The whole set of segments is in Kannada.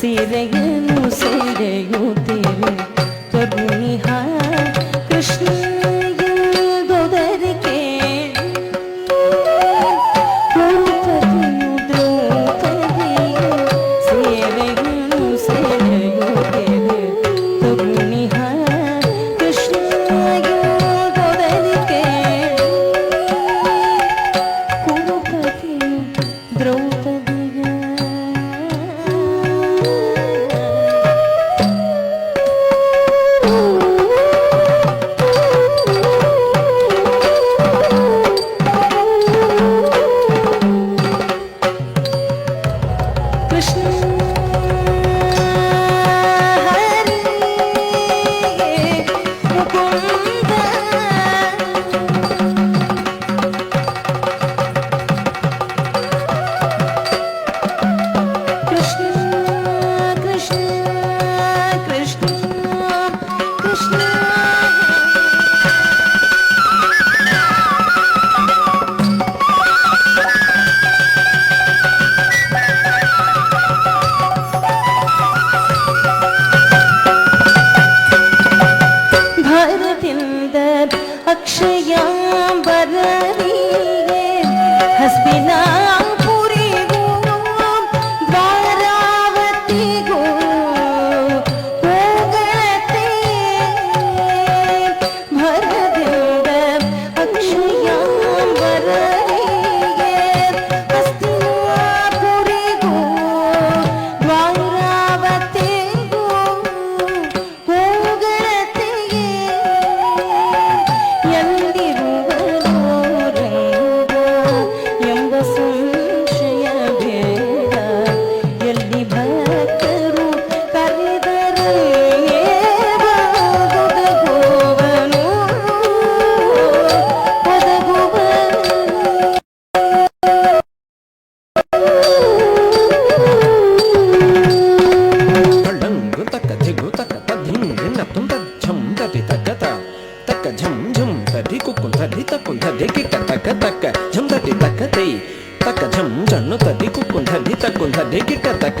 ಸೀರೆಯನ್ನು ಸೆಳೆಯುತ್ತಿವೆ ಕರುಣಿಹ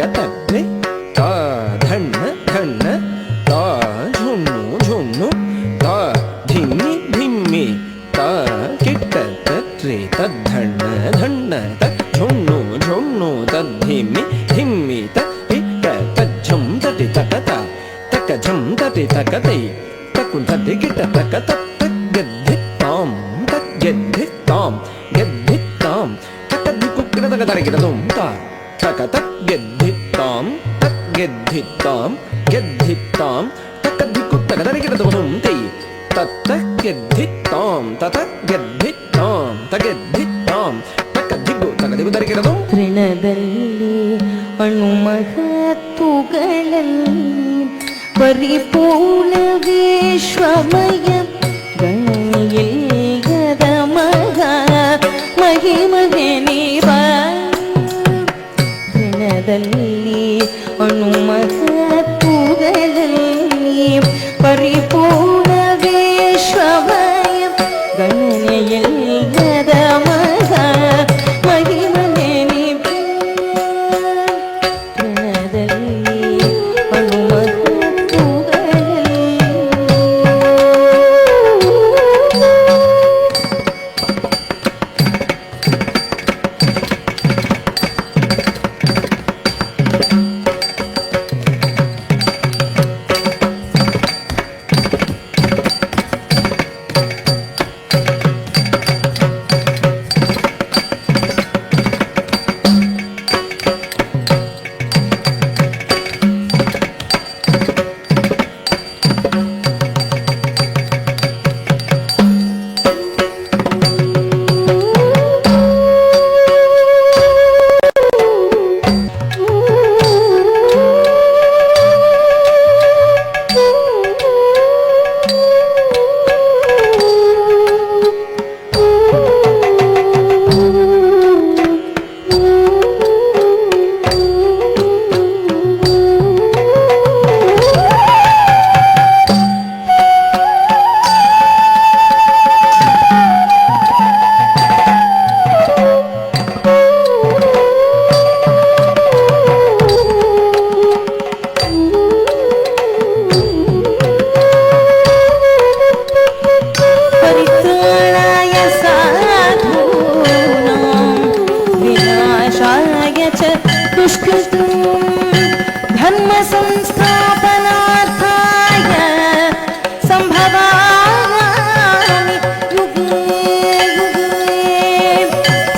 ಕಿಟ್ಟ ತಕ್ಕ ತಕ್ಕೆ ತಾ ಧಣ್ಣ ಧಣ್ಣ ತಾ ಝುಣ್ಣು ಝುಣ್ಣು ತಾ ಧಿಮ್ಮಿ ಧಿಮ್ಮಿ ತಾ ಕಿಟ್ಟ ತತ್ರಿ ತದ್ಧಣ್ಣ ಧಣ್ಣ ತ ಝುಣ್ಣು ಝುಣ್ಣು ತದ್ಧಿಮ್ಮಿ ಧಿಮ್ಮಿ ತ ಕಿಟ್ಟ ತಜ್ಜಂ ತಟಿ ತಕ ತ ತಕ ಝಂ ತಟಿ ತಕ ತೈ ತಕ್ಕುನ್ ತಡಿ ಕಿಟ್ಟ ತಕ ತಕ್ ತಕ್ ಗೆದ್ದಿ ತಾಂ ತಕ್ ಗೆದ್ದಿ ತಾಂ ಗೆದ್ದಿ ತಾಂ ತಕ ದಿಕ್ಕು ಕಿಡದಗ ತರಗಿಡದುಂ ತಾ ತಕ ತಕ್ ಗೆದ್ದಿ ತೈ ತತ್ತ ಗೆದ್ದಿ ತಾಂ ತತ ಗೆದ್ದಿ ತಾಂ ತಗೆದ್ದಿ ತಾಂ ತಕ ದಿಗ್ಗು ತಗದಿಗು ತರಗಿಡದುಂ ತೃಣದಲ್ಲಿ ಅಣು ಮಹತ್ತುಗಳಲ್ಲಿ ಪರಿಪೂರ್ಣ ವಿಶ್ವಮಯ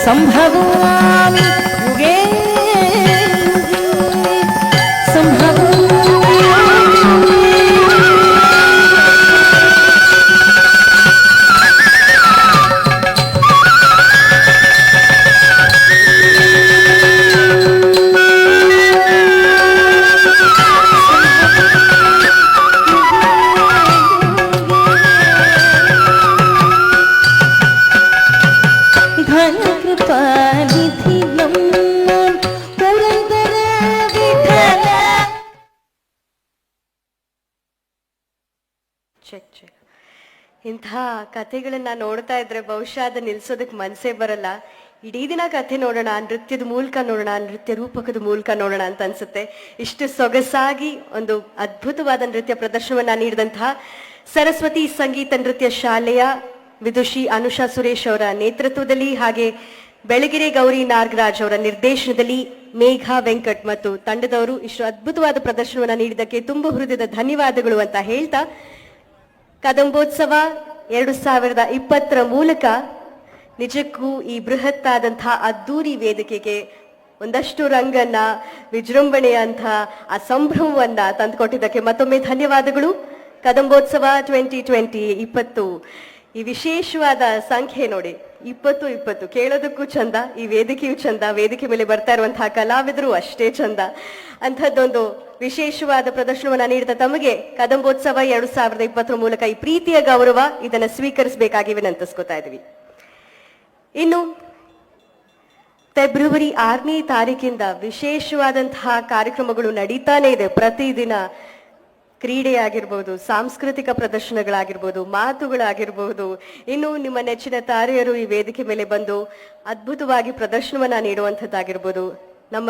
సంభవామి ಇಂಥ ಕಥೆಗಳನ್ನ ನೋಡ್ತಾ ಇದ್ರೆ ಬಹುಶಃ ಅದು ನಿಲ್ಸೋದಕ್ಕೆ ಮನಸ್ಸೇ ಬರಲ್ಲ. ಇಡೀ ದಿನ ಕಥೆ ನೋಡೋಣ, ನೃತ್ಯದ ಮೂಲಕ ನೋಡೋಣ, ನೃತ್ಯ ರೂಪಕದ ಮೂಲಕ ನೋಡೋಣ ಅಂತ ಅನ್ಸುತ್ತೆ. ಇಷ್ಟು ಸೊಗಸಾಗಿ ಒಂದು ಅದ್ಭುತವಾದ ನೃತ್ಯ ಪ್ರದರ್ಶನವನ್ನ ನೀಡಿದಂತಹ ಸರಸ್ವತಿ ಸಂಗೀತ ನೃತ್ಯ ಶಾಲೆಯ ವಿದುಷಿ ಅನುಷಾ ಸುರೇಶ್ ಅವರ ನೇತೃತ್ವದಲ್ಲಿ ಹಾಗೆ ಬೆಳಗೆರೆ ಗೌರಿ ನಾಗರಾಜ್ ಅವರ ನಿರ್ದೇಶನದಲ್ಲಿ ಮೇಘಾ ವೆಂಕಟ್ ಮತ್ತು ತಂಡದವರು ಇಷ್ಟು ಅದ್ಭುತವಾದ ಪ್ರದರ್ಶನವನ್ನ ನೀಡಿದ್ದಕ್ಕೆ ತುಂಬು ಹೃದಯದ ಧನ್ಯವಾದಗಳು ಅಂತ ಹೇಳ್ತಾ ಕದಂಬೋತ್ಸವ ಎರಡು ಸಾವಿರದ ಇಪ್ಪತ್ತರ ಮೂಲಕ ನಿಜಕ್ಕೂ ಈ ಬೃಹತ್ತಾದಂತಹ ಅದ್ದೂರಿ ವೇದಿಕೆಗೆ ಒಂದಷ್ಟು ರಂಗನ್ನ ವಿಜೃಂಭಣೆಯಂಥ ಆ ಸಂಭ್ರಮವನ್ನ ತಂದುಕೊಟ್ಟಿದ್ದಕ್ಕೆ ಮತ್ತೊಮ್ಮೆ ಧನ್ಯವಾದಗಳು. ಕದಂಬೋತ್ಸವ ಟ್ವೆಂಟಿ ಟ್ವೆಂಟಿ ಇಪ್ಪತ್ತು. ಈ ವಿಶೇಷವಾದ ಸಂಖ್ಯೆ ನೋಡಿ, ಇಪ್ಪತ್ತು ಇಪ್ಪತ್ತು. ಕೇಳೋದಕ್ಕೂ ಚಂದ, ಈ ವೇದಿಕೆಯು ಚಂದ, ವೇದಿಕೆ ಮೇಲೆ ಬರ್ತಾ ಇರುವಂತಹ ಕಲಾವಿದರು ಅಷ್ಟೇ ಚಂದ. ಅಂಥದ್ದೊಂದು ವಿಶೇಷವಾದ ಪ್ರದರ್ಶನವನ್ನು ನೀಡಿದ ತಮಗೆ ಕದಂಬೋತ್ಸವ ಎರಡು ಸಾವಿರದ ಇಪ್ಪತ್ತರ ಮೂಲಕ ಈ ಪ್ರೀತಿಯ ಗೌರವ ಇದನ್ನು ಸ್ವೀಕರಿಸಬೇಕಾಗಿ ವಿನಂತಿಸ್ಕೊತಾ ಇದ್ವಿ ಇನ್ನು, ಫೆಬ್ರವರಿ ಆರನೇ ತಾರೀಕಿಂದ ವಿಶೇಷವಾದಂತಹ ಕಾರ್ಯಕ್ರಮಗಳು ನಡೀತಾನೆ ಇದೆ. ಪ್ರತಿದಿನ ಕ್ರೀಡೆ ಆಗಿರ್ಬೋದು ಸಾಂಸ್ಕೃತಿಕ ಪ್ರದರ್ಶನಗಳಾಗಿರ್ಬೋದು, ಮಾತುಗಳಾಗಿರ್ಬೋದು, ಇನ್ನು ನಿಮ್ಮ ನೆಚ್ಚಿನ ತಾರೆಯರು ಈ ವೇದಿಕೆ ಮೇಲೆ ಬಂದು ಅದ್ಭುತವಾಗಿ ಪ್ರದರ್ಶನವನ್ನ ನೀಡುವಂಥದ್ದಾಗಿರ್ಬೋದು. ನಮ್ಮ